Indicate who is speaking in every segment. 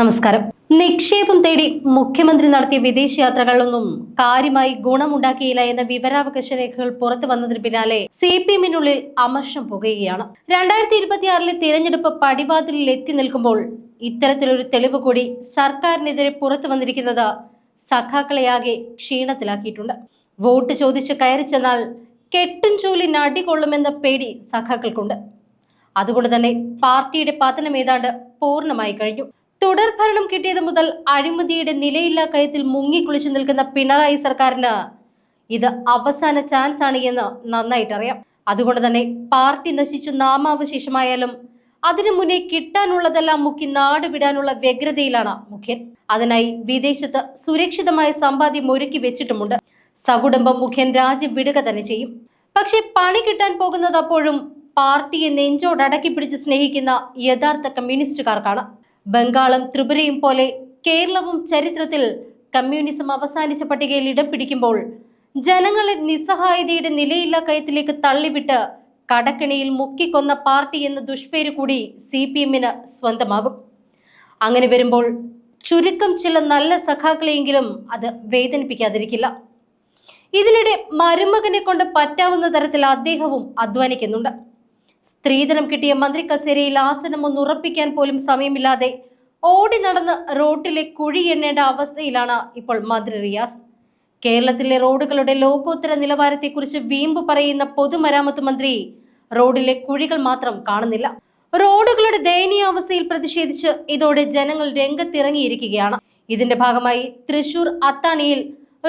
Speaker 1: നമസ്കാരം. നിക്ഷേപം തേടി മുഖ്യമന്ത്രി നടത്തിയ വിദേശയാത്രകളൊന്നും കാര്യമായി ഗുണമുണ്ടാക്കിയില്ല എന്ന വിവരാവകാശ രേഖകൾ പുറത്തു വന്നതിന് പിന്നാലെ സി പി എമ്മിനുള്ളിൽ അമർഷം പുകയുകയാണ്. രണ്ടായിരത്തി ഇരുപത്തിയാറിലെ തിരഞ്ഞെടുപ്പ് പടിവാതിലിൽ എത്തി നിൽക്കുമ്പോൾ ഇത്തരത്തിലൊരു തെളിവ് കൂടി സർക്കാരിനെതിരെ പുറത്തു വന്നിരിക്കുന്നത് സഖാക്കളെയാകെ ക്ഷീണത്തിലാക്കിയിട്ടുണ്ട്. വോട്ട് ചോദിച്ച് കയറി ചെന്നാൽ കെട്ടും ചൂലി നടികൊള്ളുമെന്ന പേടി സഖാക്കൾക്കുണ്ട്. അതുകൊണ്ട് തന്നെ പാർട്ടിയുടെ പതനം ഏതാണ്ട് പൂർണമായി കഴിഞ്ഞു. തുടർ ഭരണം കിട്ടിയത് മുതൽ അഴിമതിയുടെ നിലയില്ലാ കയത്തിൽ മുങ്ങിക്കുളിച്ചു നിൽക്കുന്ന പിണറായി സർക്കാരിന് ഇത് അവസാന ചാൻസ് ആണ് എന്ന് നന്നായിട്ടറിയാം. അതുകൊണ്ട് തന്നെ പാർട്ടി നശിച്ചു നാമാവശേഷമായാലും അതിനു മുന്നേ കിട്ടാനുള്ളതെല്ലാം മുക്കി നാട് വിടാനുള്ള വ്യഗ്രതയിലാണ് മുഖ്യൻ. അതിനായി വിദേശത്ത് സുരക്ഷിതമായ സമ്പാദ്യം ഒരുക്കി വെച്ചിട്ടുമുണ്ട്. സകുടുംബം മുഖ്യൻ രാജ്യം വിടുക തന്നെ ചെയ്യും. പക്ഷെ പണി കിട്ടാൻ പോകുന്നത് അപ്പോഴും പാർട്ടിയെ നെഞ്ചോടടക്കി പിടിച്ച് സ്നേഹിക്കുന്ന യഥാർത്ഥ കമ്മ്യൂണിസ്റ്റുകാർക്കാണ്. ബംഗാളും ത്രിപുരയും പോലെ കേരളവും ചരിത്രത്തിൽ കമ്മ്യൂണിസം അവസാനിച്ച പട്ടികയിൽ ഇടം പിടിക്കുമ്പോൾ ജനങ്ങളെ നിസ്സഹായതയുടെ നിലയില്ലാ കയത്തിലേക്ക് തള്ളിവിട്ട് കടക്കിണിയിൽ മുക്കിക്കൊന്ന പാർട്ടി എന്ന ദുഷ്പേര് കൂടി സി പി എമ്മിന് സ്വന്തമാകും. അങ്ങനെ വരുമ്പോൾ ചുരുക്കം ചില നല്ല സഖാക്കളെയെങ്കിലും അത് വേദനിപ്പിക്കാതിരിക്കില്ല. ഇതിനിടെ മരുമകനെ കൊണ്ട് പറ്റാവുന്ന തരത്തിൽ അദ്ദേഹവും അധ്വാനിക്കുന്നുണ്ട്. സ്ത്രീധനം കിട്ടിയ മന്ത്രി കസേരയിൽ ആസനം ഒന്ന് ഉറപ്പിക്കാൻ പോലും സമയമില്ലാതെ ഓടി നടന്ന് റോട്ടിലെ കുഴി എണ്ണേണ്ട അവസ്ഥയിലാണ് ഇപ്പോൾ മന്ത്രി റിയാസ്. കേരളത്തിലെ റോഡുകളുടെ ലോകോത്തര നിലവാരത്തെക്കുറിച്ച് വീമ്പ് പറയുന്ന പൊതുമരാമത്ത് മന്ത്രി റോഡിലെ കുഴികൾ മാത്രം കാണുന്നില്ല. റോഡുകളുടെ ദയനീയ അവസ്ഥയിൽ പ്രതിഷേധിച്ച് ഇതോടെ ജനങ്ങൾ രംഗത്തിറങ്ങിയിരിക്കുകയാണ്. ഇതിന്റെ ഭാഗമായി തൃശൂർ അത്താണിയിൽ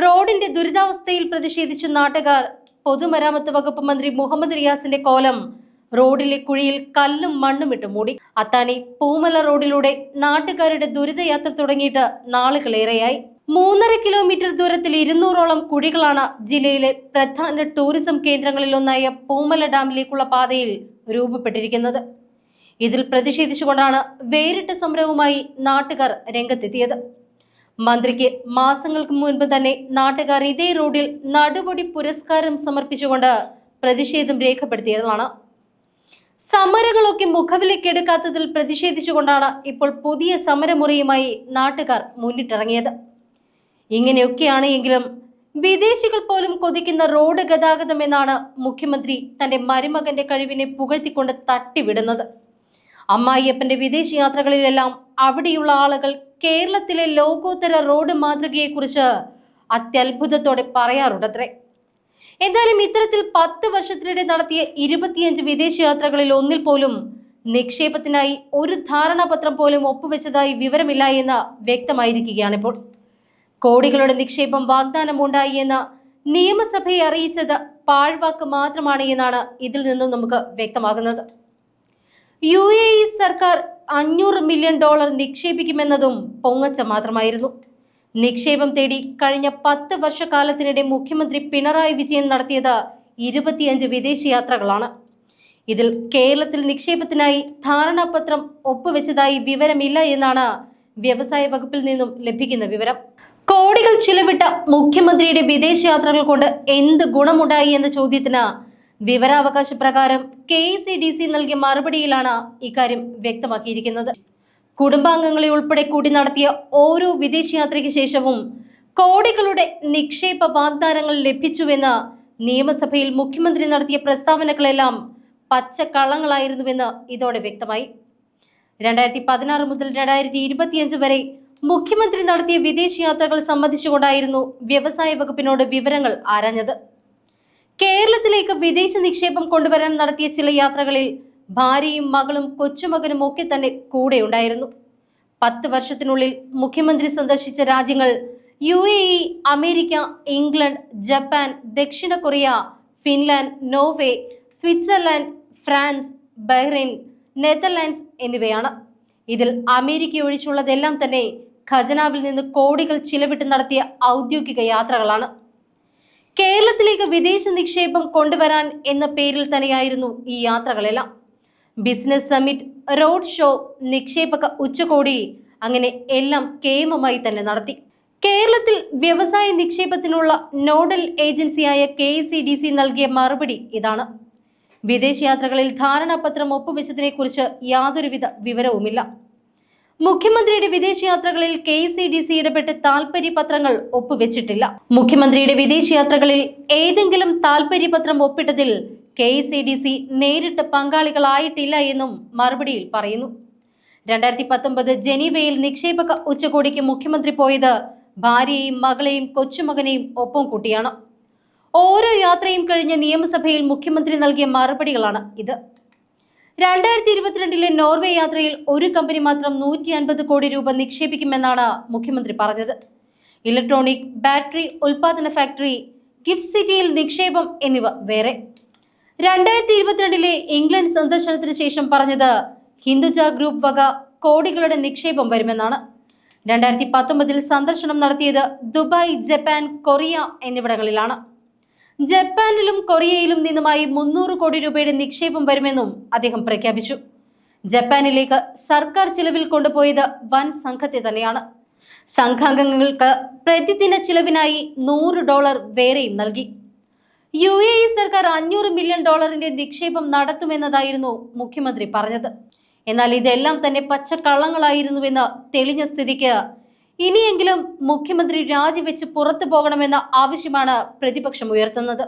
Speaker 1: റോഡിന്റെ ദുരിതാവസ്ഥയിൽ പ്രതിഷേധിച്ച് നാട്ടുകാർ പൊതുമരാമത്ത് വകുപ്പ് മന്ത്രി മുഹമ്മദ് റിയാസിന്റെ കോലം റോഡിലെ കുഴിയിൽ കല്ലും മണ്ണും ഇട്ട് മൂടി. അത്താണി പൂമല റോഡിലൂടെ നാട്ടുകാരുടെ ദുരിതയാത്ര തുടങ്ങിയിട്ട് നാളുകളേറെയായി. മൂന്നര കിലോമീറ്റർ ദൂരത്തിൽ ഇരുന്നൂറോളം കുഴികളാണ് ജില്ലയിലെ പ്രധാന ടൂറിസം കേന്ദ്രങ്ങളിലൊന്നായ പൂമല ഡാമിലേക്കുള്ള പാതയിൽ രൂപപ്പെട്ടിരിക്കുന്നത്. ഇതിൽ പ്രതിഷേധിച്ചുകൊണ്ടാണ് വേറിട്ട സമരവുമായി നാട്ടുകാർ രംഗത്തെത്തിയത്. മന്ത്രിക്ക് മാസങ്ങൾക്ക് മുൻപ് തന്നെ നാട്ടുകാർ ഇതേ റോഡിൽ നടുപൊടി പുരസ്കാരം സമർപ്പിച്ചുകൊണ്ട് പ്രതിഷേധം രേഖപ്പെടുത്തിയതാണ്. സമരങ്ങളൊക്കെ മുഖവിലേക്കെടുക്കാത്തതിൽ പ്രതിഷേധിച്ചുകൊണ്ടാണ് ഇപ്പോൾ പുതിയ സമരമുറയുമായി നാട്ടുകാർ മുന്നിട്ടിറങ്ങിയത്. ഇങ്ങനെയൊക്കെയാണ് എങ്കിലും വിദേശികൾ പോലും കൊതിക്കുന്ന റോഡ് ഗതാഗതം എന്നാണ് മുഖ്യമന്ത്രി തന്റെ മരുമകന്റെ കഴിവിനെ പുകഴ്ത്തിക്കൊണ്ട് തട്ടിവിടുന്നത്. അമ്മായിയപ്പന്റെ വിദേശ യാത്രകളിലെല്ലാം അവിടെയുള്ള ആളുകൾ കേരളത്തിലെ ലോകോത്തര റോഡ് മാതൃകയെക്കുറിച്ച് അത്യത്ഭുതത്തോടെ പറയാറുണ്ടത്രേ. എന്തായാലും ഇത്തരത്തിൽ പത്ത് വർഷത്തിനിടെ നടത്തിയ ഇരുപത്തിയഞ്ച് വിദേശ യാത്രകളിൽ ഒന്നിൽ പോലും നിക്ഷേപത്തിനായി ഒരു ധാരണാപത്രം പോലും ഒപ്പുവെച്ചതായി വിവരമില്ല എന്ന് വ്യക്തമായിരിക്കുകയാണിപ്പോൾ. കോടികളുടെ നിക്ഷേപം വാഗ്ദാനമുണ്ടായി എന്ന് നിയമസഭയെ അറിയിച്ചത് പാഴ്വാക്ക് മാത്രമാണ് എന്നാണ് ഇതിൽ നിന്നും നമുക്ക് വ്യക്തമാകുന്നത്. യു എ ഇ സർക്കാർ അഞ്ഞൂറ് മില്യൺ ഡോളർ നിക്ഷേപിക്കുമെന്നതും പൊങ്ങച്ച മാത്രമായിരുന്നു. നിക്ഷേപം തേടി കഴിഞ്ഞ പത്ത് വർഷക്കാലത്തിനിടെ മുഖ്യമന്ത്രി പിണറായി വിജയൻ നടത്തിയത് ഇരുപത്തിയഞ്ച് വിദേശയാത്രകളാണ്. ഇതിൽ കേരളത്തിൽ നിക്ഷേപത്തിനായി ധാരണാപത്രം ഒപ്പുവെച്ചതായി വിവരമില്ല എന്നാണ് വ്യവസായ വകുപ്പിൽ നിന്നും ലഭിക്കുന്ന വിവരം. കോടികൾ ചിലവിട്ട മുഖ്യമന്ത്രിയുടെ വിദേശയാത്രകൾ കൊണ്ട് എന്ത് ഗുണമുണ്ടായി എന്ന ചോദ്യത്തിന് വിവരാവകാശ പ്രകാരം കെ നൽകിയ മറുപടിയിലാണ് ഇക്കാര്യം വ്യക്തമാക്കിയിരിക്കുന്നത്. കുടുംബാംഗങ്ങളെ ഉൾപ്പെടെ കൂടി നടത്തിയ ഓരോ വിദേശയാത്രയ്ക്ക് ശേഷവും കോടികളുടെ നിക്ഷേപ വാഗ്ദാനങ്ങൾ ലഭിച്ചുവെന്ന് നിയമസഭയിൽ മുഖ്യമന്ത്രി നടത്തിയ പ്രസ്താവനകളെല്ലാം പച്ചക്കള്ളങ്ങളായിരുന്നുവെന്ന് ഇതോടെ വ്യക്തമായി. രണ്ടായിരത്തി പതിനാറ് മുതൽ രണ്ടായിരത്തി ഇരുപത്തിയഞ്ച് വരെ മുഖ്യമന്ത്രി നടത്തിയ വിദേശയാത്രകൾ സംബന്ധിച്ചുകൊണ്ടായിരുന്നു വ്യവസായ വകുപ്പിനോട് വിവരങ്ങൾ ആരാഞ്ഞത്. കേരളത്തിലേക്ക് വിദേശ നിക്ഷേപം കൊണ്ടുവരാൻ നടത്തിയ ചില യാത്രകളിൽ ഭാര്യയും മകളും കൊച്ചുമകനും ഒക്കെ തന്നെ കൂടെ ഉണ്ടായിരുന്നു. പത്ത് വർഷത്തിനുള്ളിൽ മുഖ്യമന്ത്രി സന്ദർശിച്ച രാജ്യങ്ങൾ U A E America England Japan ദക്ഷിണ Korea Finland Norway Switzerland France Bahrain Netherlands എന്നിവയാണ്. ഇതിൽ അമേരിക്ക ഒഴിച്ചുള്ളതെല്ലാം തന്നെ ഖജനാവിൽ നിന്ന് കോടികൾ ചിലവിട്ട് നടത്തിയ ഔദ്യോഗിക യാത്രകളാണ്. കേരളത്തിലേക്ക് വിദേശ നിക്ഷേപം കൊണ്ടുവരാൻ എന്ന പേരിൽ തന്നെയായിരുന്നു ഈ യാത്രകളെല്ലാം. ബിസിനസ് സമ്മിറ്റ് റോഡ് ഷോ നിക്ഷേപക ഉച്ചകോടി അങ്ങനെ എല്ലാം കേമമായി തന്നെ നടത്തി. കേരളത്തിൽ വ്യവസായ നിക്ഷേപത്തിനുള്ള നോഡൽ ഏജൻസിയായ കെ സി ഡി സി നൽകിയ മറുപടി ഇതാണ്. വിദേശയാത്രകളിൽ ധാരണാപത്രം ഒപ്പുവെച്ചതിനെ കുറിച്ച് യാതൊരുവിധ വിവരവുമില്ല. മുഖ്യമന്ത്രിയുടെ വിദേശയാത്രകളിൽ കെ സി ഡി സി ഇടപെട്ട് താൽപര്യപത്രങ്ങൾ ഒപ്പുവെച്ചിട്ടില്ല. മുഖ്യമന്ത്രിയുടെ വിദേശയാത്രകളിൽ ഏതെങ്കിലും താൽപര്യപത്രം ഒപ്പിട്ടതിൽ കെ സി ഡി സി നേരിട്ട് പങ്കാളികളായിട്ടില്ല എന്നും മറുപടിയിൽ പറയുന്നു. രണ്ടായിരത്തി പത്തൊമ്പത് ജനീവയിൽ നിക്ഷേപക ഉച്ചകോടിക്ക് മുഖ്യമന്ത്രി പോയത് ഭാര്യയെയും മകളെയും കൊച്ചുമകനെയും ഒപ്പം കൂട്ടിയാണ്. ഓരോ യാത്രയും കഴിഞ്ഞ് നിയമസഭയിൽ മുഖ്യമന്ത്രി നൽകിയ മറുപടികളാണ് ഇത്. രണ്ടായിരത്തി ഇരുപത്തിരണ്ടിലെ നോർവേ യാത്രയിൽ ഒരു കമ്പനി മാത്രം നൂറ്റി അൻപത് കോടി രൂപ നിക്ഷേപിക്കുമെന്നാണ് മുഖ്യമന്ത്രി പറഞ്ഞത്. ഇലക്ട്രോണിക് ബാറ്ററി ഉൽപാദന ഫാക്ടറി ഗിഫ്റ്റ് സിറ്റിയിൽ നിക്ഷേപം എന്നിവ വേറെ. രണ്ടായിരത്തി ഇരുപത്തിരണ്ടിലെ ഇംഗ്ലണ്ട് സന്ദർശനത്തിന് ശേഷം പറഞ്ഞത് ഹിന്ദുജ ഗ്രൂപ്പ് വക കോടികളുടെ നിക്ഷേപം വരുമെന്നാണ്. രണ്ടായിരത്തി പത്തൊമ്പതിൽ സന്ദർശനം നടത്തിയത് ദുബായ് ജപ്പാൻ കൊറിയ എന്നിവിടങ്ങളിലാണ്. ജപ്പാനിലും കൊറിയയിലും നിന്നുമായി മുന്നൂറ് കോടി രൂപയുടെ നിക്ഷേപം വരുമെന്നും അദ്ദേഹം പ്രഖ്യാപിച്ചു. ജപ്പാനിലേക്ക് സർക്കാർ ചിലവിൽ കൊണ്ടുപോയത് വൻ സംഘത്തെ തന്നെയാണ്. സംഘാംഗങ്ങൾക്ക് പ്രതിദിന ചിലവിനായി നൂറ് ഡോളർ വേറെയും നൽകി. യു എ ഇ സർക്കാർ അഞ്ഞൂറ് മില്യൺ ഡോളറിന്റെ നിക്ഷേപം നടത്തുമെന്നതായിരുന്നു മുഖ്യമന്ത്രി പറഞ്ഞത്. എന്നാൽ ഇതെല്ലാം തന്നെ പച്ചക്കള്ളങ്ങളായിരുന്നുവെന്ന് തെളിഞ്ഞ സ്ഥിതിക്ക് ഇനിയെങ്കിലും മുഖ്യമന്ത്രി രാജിവെച്ച് പുറത്തു പോകണമെന്ന ആവശ്യമാണ് പ്രതിപക്ഷം ഉയർത്തുന്നത്.